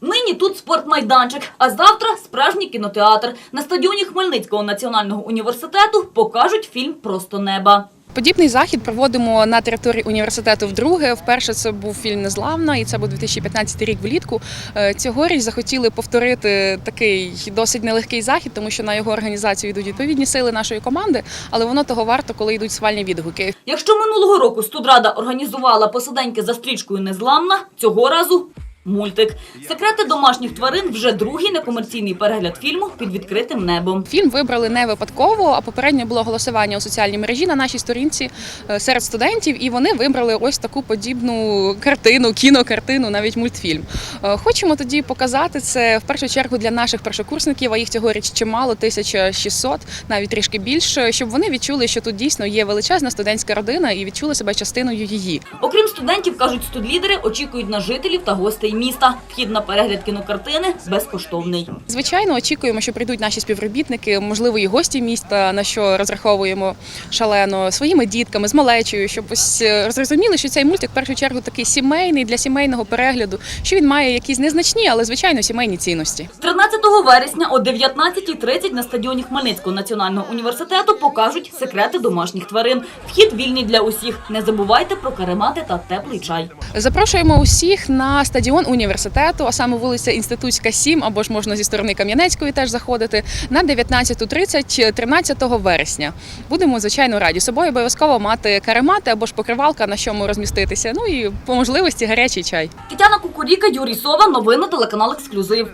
Нині тут спортмайданчик, а завтра справжній кінотеатр. На стадіоні Хмельницького національного університету покажуть фільм Просто неба. Подібний захід проводимо на території університету вдруге. Вперше це був фільм Незламна, і це був 2015 рік влітку. Е, Цьогоріч захотіли повторити такий досить нелегкий захід, тому що на його організацію йдуть відповідні сили нашої команди, але воно того варто, коли йдуть свальні відгуки. Якщо минулого року студрада організувала посиденьки за стрічкою Незламна, цього разу мультик. Секрети домашніх тварин вже другий некомерційний перегляд фільму під відкритим небом. Фільм вибрали не випадково, а попередньо було голосування у соціальній мережі на нашій сторінці е, серед студентів, і вони вибрали ось таку подібну картину, кінокартину, навіть мультфільм. Е, Хочемо тоді показати це в першу чергу для наших першокурсників, а їх цьогоріч чимало, 1600, навіть трішки більше, щоб вони відчули, що тут дійсно є величезна студентська родина і відчули себе частиною її. Окрім студентів, кажуть студлідери, очікують на жителів та гостей міста. Вхід на перегляд кінокартини безкоштовний. Звичайно, очікуємо, що прийдуть наші співробітники, можливо, і гості міста, на що розраховуємо шалено своїми дітками, з малечою, щоб ось е, зрозуміли, що цей мультик в першу чергу такий сімейний для сімейного перегляду, що він має якісь незначні, але звичайно сімейні цінності. З 13 вересня о 19.30 на стадіоні Хмельницького національного університету покажуть секрети домашніх тварин. Вхід вільний для усіх. Не забувайте про каремати та теплий чай. Запрошуємо усіх на стадіон університету, а саме вулиця Інститутська 7, або ж можна зі сторони Кам'янецької теж заходити на 19.30 13 вересня. Будемо звичайно раді. Собою обов'язково мати каремати або ж покривалка, на чому розміститися. Ну і по можливості гарячий чай. Тетяна Кукуріка, Юрій Сова. Новини телеканал Ексклюзив.